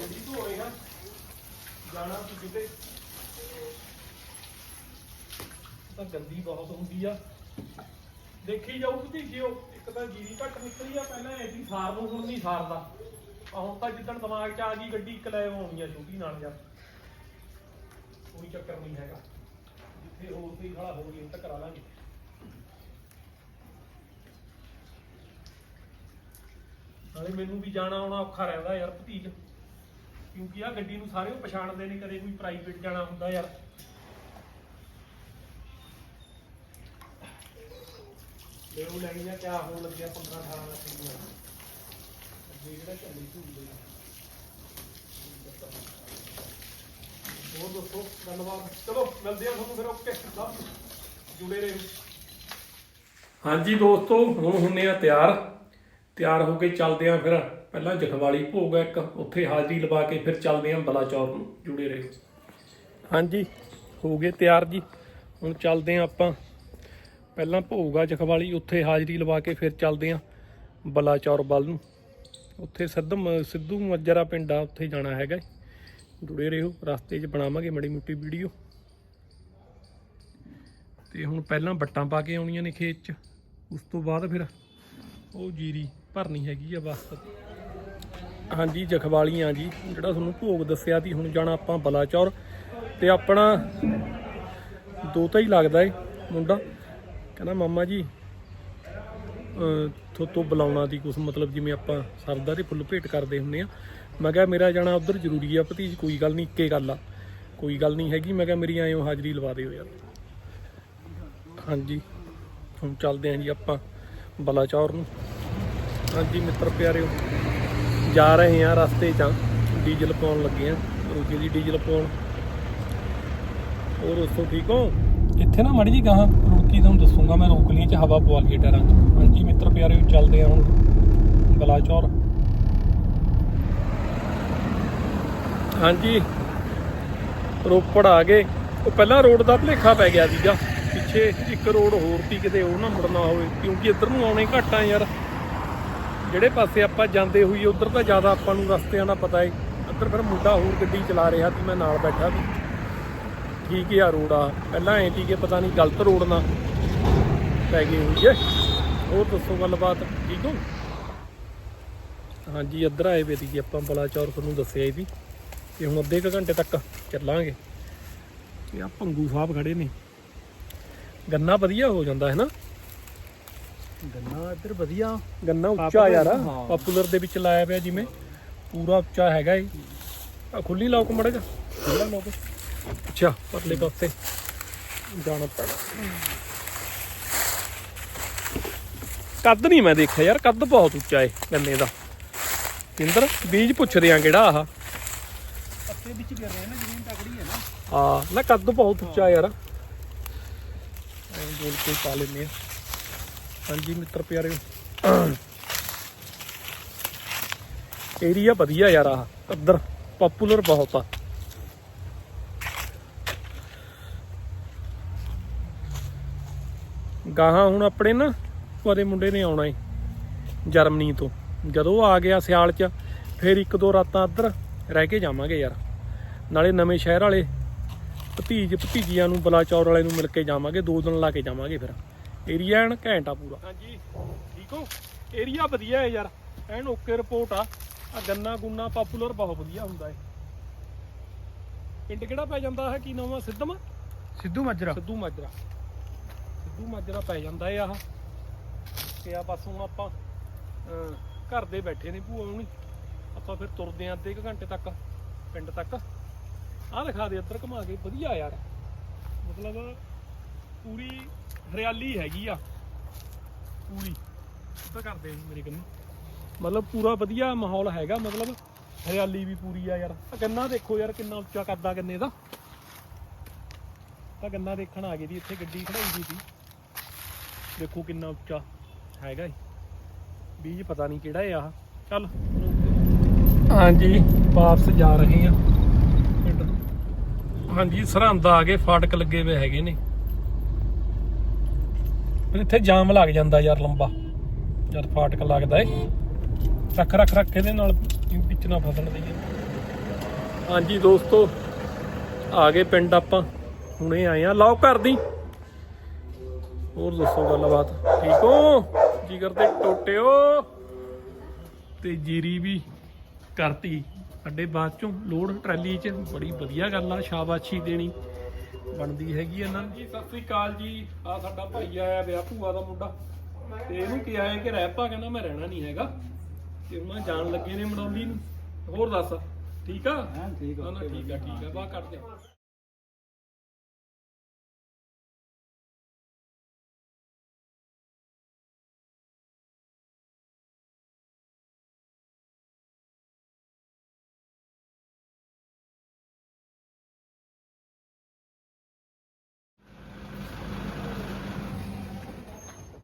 ਗੱਡੀ ਧੋ ਰਹੇ ਜਾਣਾ ਸੀ ਕਿਤੇ ਤਾਂ ਗੰਦੀ ਬਹੁਤ ਹੁੰਦੀ ਆ। ਦੇਖੀ ਜਾਊ ਭਤੀਜਿਓ ਇੱਕ ਤਾਂ ਜੀਰੀ ਘੱਟ ਨਿਕਲੀ ਆ, ਪਹਿਲਾਂ ਐਡੀ ਸਾਰ ਨੂੰ, ਹੁਣ ਨਹੀਂ ਸਾਰਦਾ। ਆ ਹੁਣ ਤਾਂ ਜਿੱਦਣ ਦਿਮਾਗ 'ਚ ਆ ਗਈ ਗੱਡੀ, ਇੱਕ ਲੈ ਆਉਣੀ ਆ ਛੋਟੀ ਨਾਲ ਜਾ ਕੋਈ ਚੱਕਰ ਨਹੀਂ ਹੈਗਾ। ਜਿੱਥੇ ਹੋਰ ਕੋਈ ਖੜਾ ਹੋ ਗਈ ਤਾਂ ਕਰਾ ਲਾਂਗੇ। ਨਾਲੇ ਮੈਨੂੰ ਵੀ ਜਾਣਾ ਆਉਣਾ ਔਖਾ ਰਹਿੰਦਾ ਯਾਰ ਭਤੀਜ। ਕਿਉਂਕਿ ਆ ਗੱਡੀ ਨੂੰ ਸਾਰੇ ਉਹ ਪਛਾਣਦੇ ਨੇ ਕਦੇ ਕੋਈ ਪ੍ਰਾਈਵੇਟ ਜਾਣਾ ਹੁੰਦਾ ਯਾਰ। ਲੈ ਉਹ ਲੈਣੀਆਂ ਕਿਆ ਹੋਣ ਲੱਗਿਆ 15 18 ਲੱਖ ਦੀਆਂ ਅੱਗੇ ਜਿਹੜਾ ਚੱਲੀ ਹੋਰ ਦੋਸਤੋ ਗੱਲਬਾਤ। ਚਲੋ ਮਿਲਦੇ ਆ ਤੁਹਾਨੂੰ ਫਿਰ ਓਕੇ ਲਵ ਜੁੜੇ ਰਹੋ। ਹਾਂਜੀ ਦੋਸਤੋ ਹੁਣ ਹੁੰਨੇ ਆ ਤਿਆਰ। ਤਿਆਰ ਹੋ ਕੇ ਚੱਲਦੇ ਆ ਫਿਰ। ਪਹਿਲਾਂ ਜਖਵਾਲੀ ਭੋਗ ਹੈ ਇੱਕ, ਉੱਥੇ ਹਾਜ਼ਰੀ ਲਵਾ ਕੇ ਫਿਰ ਚੱਲਦੇ ਆ ਬਲਾਚੌਰ ਨੂੰ ਜੁੜੇ ਰਹੋ। ਹਾਂਜੀ, ਹੋ ਗਏ ਤਿਆਰ ਜੀ। ਹੁਣ ਚੱਲਦੇ ਆ ਆਪਾਂ। ਪਹਿਲਾਂ ਭੋਗ ਆ ਜਖਵਾਲੀ, ਉੱਥੇ ਹਾਜ਼ਰੀ ਲਵਾ ਕੇ ਫਿਰ ਚੱਲਦੇ ਆ ਬਲਾਚੌਰ ਵੱਲ ਨੂੰ। ਉੱਥੇ ਸਿੱਧਮ, ਸਿੱਧੂ ਮੱਜਰਾ ਪਿੰਡ ਆ, ਉੱਥੇ ਜਾਣਾ ਹੈਗਾ ਏ। ਜੁੜੇ ਰਹੋ, ਰਸਤੇ 'ਚ ਬਣਾਵਾਂਗੇ ਮੜੀ ਮੁੱਟੀ ਵੀਡੀਓ। ਤੇ ਹੁਣ ਪਹਿਲਾਂ ਬੱਟਾਂ ਪਾ ਕੇ ਆਉਣੀਆਂ ਨੇ ਖੇਤ 'ਚ। ਉਸ ਤੋਂ ਬਾਅਦ ਫਿਰ ਉਹ ਜੀਰੀ ਭਰਨੀ ਹੈਗੀ ਆ ਬਸ। ਹਾਂਜੀ, ਜਖਵਾਲੀਆਂ ਜੀ, ਜਿਹੜਾ ਤੁਹਾਨੂੰ ਭੋਗ ਦੱਸਿਆ ਸੀ, ਹੁਣ ਜਾਣਾ ਆਪਾਂ ਬਲਾਚੌਰ। ਤੇ ਆਪਣਾ ਦੋਤਾ ਹੀ ਲੱਗਦਾ ਏ, ਮੁੰਡਾ। ਕਹਿੰਦਾ, ਮਾਮਾ ਜੀ ਥੋ ਤੋਂ ਬੁਲਾਉਣਾ ਦੀ ਕੁਛ ਮਤਲਬ ਜਿਵੇਂ ਆਪਾਂ ਸਰਦਾ ਦੇ ਫੁੱਲ ਭੇਟ ਕਰਦੇ ਹੁੰਨੇ ਆ। ਮੈਂ ਕਿਹਾ, ਮੇਰਾ ਜਾਣਾ ਉਧਰ ਜ਼ਰੂਰੀ ਆ, ਭਤੀਜ, ਕੋਈ ਗੱਲ ਨਹੀਂ ਇੱਕੇ ਗੱਲ ਆ। ਕੋਈ ਗੱਲ ਨਹੀਂ ਹੈਗੀ, ਮੈਂ ਕਿਹਾ, ਮੇਰੀ ਐਂ ਹਾਜ਼ਰੀ ਲਵਾ ਦਿਓ ਯਾਰ। ਹਾਂਜੀ, ਹੁਣ ਚੱਲਦੇ ਆਂ ਜੀ ਆਪਾਂ। ਬਲਾਚੌਰ ਨੂੰ। ਹਾਂਜੀ ਮਿੱਤਰ ਪਿਆਰਿਓ ਜਾ ਰਹੇ ਆ ਰਸਤੇ 'ਚ। ਡੀਜ਼ਲ ਪਾਉਣ ਲੱਗੇ ਆ ਰੋਜੀ ਦੀ ਡੀਜ਼ਲ ਪਾਉਣ। ਹੋਰ ਦੋਸਤੋ ਠੀਕ ਹੋ? ਇੱਥੇ ਨਾ ਮੜੀ ਜੀ ਗਾਹਾਂ ਰੋਕੀ ਤੁਹਾਨੂੰ ਦੱਸੂਗਾ ਮੈਂ ਰੋਕ ਲਈ ਚ ਹਵਾ ਪਵਾ ਲਈ ਟਾਇਰਾਂ 'ਚ। ਹਾਂਜੀ ਮਿੱਤਰ ਪਿਆਰਿਓ ਚੱਲਦੇ ਆ ਹੁਣ ਬਲਾਚੌਰ। ਹਾਂਜੀ। ਰੋਪੜ ਆ ਗਏ। ਉਹ ਪਹਿਲਾਂ ਰੋਡ ਦਾ ਭਲੇਖਾ ਪੈ ਗਿਆ ਸੀਗਾ। ਪਿੱਛੇ ਇੱਕ ਰੋਡ ਹੋਰ ਸੀ ਕਿਤੇ ਉਹ ਨਾ ਮੁੜਨਾ ਹੋਵੇ, ਕਿਉਂਕਿ ਇੱਧਰ ਨੂੰ ਆਉਣੇ ਘੱਟ ਆ ਯਾਰ। ਜਿਹੜੇ ਪਾਸੇ ਆਪਾਂ ਜਾਂਦੇ ਹੋਈ ਉਧਰ ਤਾਂ ਜ਼ਿਆਦਾ ਆਪਾਂ ਨੂੰ ਰਸਤਿਆਂ ਦਾ ਪਤਾ ਏ। ਇੱਧਰ ਫਿਰ ਮੁੰਡਾ ਹੋਰ ਗੱਡੀ ਚਲਾ ਰਿਹਾ ਸੀ, ਮੈਂ ਨਾਲ ਬੈਠਾ ਸੀ। ਠੀਕ ਆ ਰੋਡ ਆ। ਪਹਿਲਾਂ ਐਂ ਸੀ ਕਿ ਪਤਾ ਨਹੀਂ ਗਲਤ ਰੋਡ ਨਾ ਪੈ ਗਈ ਹੋਈ ਏ ਹੋਰ ਦੱਸੋ ਗੱਲਬਾਤ, ਠੀਕ ਹੋ? ਹਾਂਜੀ, ਇੱਧਰ ਆਏ ਵੇ ਸੀ ਆਪਾਂ ਬਲਾਚੌਰ ਤੁਹਾਨੂੰ ਦੱਸਿਆ ਹੀ ਸੀ। ਤੇ ਹੁਣ ਅੱਧੇ ਕੁ ਘੰਟੇ ਤੱਕ ਚੱਲਾਂਗੇ। ਤੇ ਆ ਭੰਗੂ ਸਾਹਿਬ ਖੜੇ ਨੇ। ਗੰਨਾ ਵਧੀਆ ਹੋ ਜਾਂਦਾ ਹੈ ਨਾ। ਗੰਨਾ ਇੱਧਰ ਵਧੀਆ। ਗੰਨਾ ਉੱਚਾ ਯਾਰ ਹਾਂ। ਪਪੂਲਰ ਦੇ ਵਿੱਚ ਲਾਇਆ ਪਿਆ ਜਿਵੇਂ। ਪੂਰਾ ਉੱਚਾ ਹੈਗਾ ਏ। ਆ ਖੁੱਲੀ ਲੋਕ ਮੜਾ ਜਾ ਖੁੱਲਾ ਲੋਕ ਅੱਛਾ ਪਰਲੇ ਪਾਸੇ। ਜਾਣਾ ਪੈਣਾ। ਕੱਦ ਨਹੀਂ ਮੈਂ ਦੇਖਿਆ ਯਾਰ ਕੱਦ ਬਹੁਤ ਉੱਚਾ ਏ ਗੰਨੇ ਦਾ। ਇੰਦਰ ਬੀਜ ਪੁੱਛਦੇ ਆ ਕਿਹੜਾ ਆਹ। ਪੱਤੇ ਵਿੱਚ ਗਿਰ ਰਹੇ ਨਾ ਜ਼ਮੀਨ ਤਕੜੀ ਹੈ ਨਾ। ਹਾਂ ਨਾ ਕੱਦ ਬਹੁਤ ਉੱਚਾ ਯਾਰ। ਐਂ ਗੋਲ ਪਾ ਲੈਨੇ ਆ ਹਾਂਜੀ ਮਿੱਤਰ ਪਿਆਰੇ ਏਰੀਆ ਵਧੀਆ ਯਾਰ ਆ ਇੱਧਰ ਪਪੂਲਰ ਬਹੁਤ ਆ। ਗਾਹਾਂ ਹੁਣ ਆਪਣੇ ਨਾ ਉਹਦੇ ਮੁੰਡੇ ਨੇ ਆਉਣਾ ਏ, ਜਰਮਨੀ ਤੋਂ। ਜਦੋਂ ਆ ਗਿਆ ਸਿਆਲ ਚ, ਫਿਰ ਇੱਕ ਦੋ ਰਾਤਾਂ ਇੱਧਰ ਰਹਿ ਕੇ ਜਾਵਾਂਗੇ ਯਾਰ। ਨਾਲੇ ਨਵੇਂ ਸ਼ਹਿਰ ਵਾਲੇ ਭਤੀਜ ਭਤੀਜੀਆਂ ਨੂੰ ਬਲਾਚੌਰ ਵਾਲੇ ਨੂੰ ਮਿਲ ਕੇ ਜਾਵਾਂਗੇ ਦੋ ਦਿਨ ਲਾ ਕੇ ਜਾਵਾਂਗੇ ਫਿਰ। ਏਰੀਆ ਐਨ ਘੈਂਟ ਪੂਰਾ। ਹਾਂਜੀ ਠੀਕ ਹੋ? ਏਰੀਆ ਵਧੀਆ ਹੈ ਯਾਰ। ਐਨ ਓਕੇ ਰਿਪੋਰਟ ਆ। ਆ ਗੰਨਾ ਗੁੰਨਾ ਪਪੂਲਰ ਬਹੁਤ ਵਧੀਆ ਹੁੰਦਾ ਹੈ ਪਿੰਡ ਕਿਹੜਾ ਪੈ ਜਾਂਦਾ ਹੈ? ਕੀ ਨਾਮ ਆ? ਸਿੱਧਮ? ਸਿੱਧੂ ਮਾਜਰਾ। ਸਿੱਧੂ ਮਾਜਰਾ। ਸਿੱਧੂ ਮਾਜਰਾ ਪੈ ਜਾਂਦਾ ਹੈ ਆਹ। ਤੇ ਆ ਬਸ ਹੁਣ ਆਪਾਂ ਘਰ ਦੇ ਬੈਠੇ ਨੇ ਭੂਆ ਹੁਣੀ। ਆਪਾਂ ਫਿਰ ਤੁਰਦੇ ਆਂ ਅੱਧੇ ਕੁ ਘੰਟੇ ਤੱਕ ਪਿੰਡ ਤੱਕ। ਆਹ ਦਿਖਾ ਦੇ, ਇੱਧਰ ਘੁਮਾ ਕੇ, ਵਧੀਆ ਯਾਰ। ਮਤਲਬ ਪੂਰੀ ਹਰਿਆਲੀ ਹੈਗੀ ਆ। ਪੂਰੀ। ਇੱਧਰ ਕਰਦੇ ਮੇਰੇ ਕੰਨੀ ਮਤਲਬ ਪੂਰਾ ਵਧੀਆ ਮਾਹੌਲ ਹੈਗਾ, ਮਤਲਬ ਹਰਿਆਲੀ ਵੀ ਪੂਰੀ ਆ ਯਾਰ। ਆ ਗੰਨਾ ਦੇਖੋ ਯਾਰ, ਕਿੰਨਾ ਉੱਚਾ ਕਰਦਾ ਗੰਨੇ ਦਾ। ਤਾਂ ਗੰਨਾ ਦੇਖਣ ਆ ਗਈ ਦੀ ਇੱਥੇ ਗੱਡੀ ਖੜਾਈ ਦੀ ਸੀ। ਦੇਖੋ ਕਿੰਨਾ ਉੱਚਾ ਹੈਗਾ ਏ ਬੀਜ ਪਤਾ ਨਹੀਂ ਕਿਹੜਾ ਏ ਆਹ ਚੱਲ। ਹਾਂਜੀ, ਵਾਪਸ ਜਾ ਰਹੇ ਆ। ਹਾਂਜੀ, ਸਰਹੰਦ ਆ ਗਏ ਫਾਟਕ ਲੱਗੇ ਹੋਏ ਹੈਗੇ ਨੇ। ਪਰ ਇੱਥੇ ਜਾਮ ਲੱਗ ਜਾਂਦਾ ਯਾਰ ਲੰਬਾ। ਜਦ ਫਾਟਕ ਲੱਗਦਾ ਏ। ਰੱਖ ਰੱਖ ਰੱਖ ਇਹਦੇ ਨਾਲ ਵਿੱਚ ਨਾ ਫਸਣ ਦਈਏ। ਹਾਂਜੀ ਦੋਸਤੋ, ਆ ਗਏ ਪਿੰਡ ਆਪਾਂ। ਹੁਣੇ ਆਏ ਆ। ਲਾਓ ਘਰ ਦੀ। ਹੋਰ ਦੱਸੋ ਗੱਲਬਾਤ। ਠੀਕ ਹੋ? ਜਿਗਰ ਤੇ ਟੋਟਿਓ। ਤੇ ਜੀਰੀ ਵੀ ਕਰਤੀ। ਸਾਡੇ ਬਾਅਦ ਚੋਂ ਲੋਡ ਟਰਾਲੀ 'ਚ। ਬੜੀ ਵਧੀਆ ਗੱਲ ਆ ਸ਼ਾਬਾਸ਼ੀ ਦੇਣੀ ਬਣਦੀ ਹੈਗੀ ਇਹਨਾਂ ਨੂੰ। ਜੀ ਸਤਿ ਸ੍ਰੀ ਅਕਾਲ ਜੀ। ਆ ਸਾਡਾ ਭਾਈ ਆਇਆ ਵਿਆਹ ਭੂਆ ਦਾ ਮੁੰਡਾ। ਤੇ ਇਹਨੂੰ ਕਿਹਾ ਹੈ ਕਿ ਰਹਿ ਪਾ ਕਹਿੰਦਾ ਮੈਂ ਰਹਿਣਾ ਨਹੀਂ ਹੈਗਾ। ਤੇ ਉਹਨਾਂ ਜਾਣ ਲੱਗੇ ਨੇ ਮਨੌਲੀ ਨੂੰ। ਹੋਰ ਦੱਸ ਠੀਕ ਆ? ਹਾਂ ਠੀਕ ਠੀਕ ਆ ਠੀਕ ਆ ਬਾ ਕਰਦੇ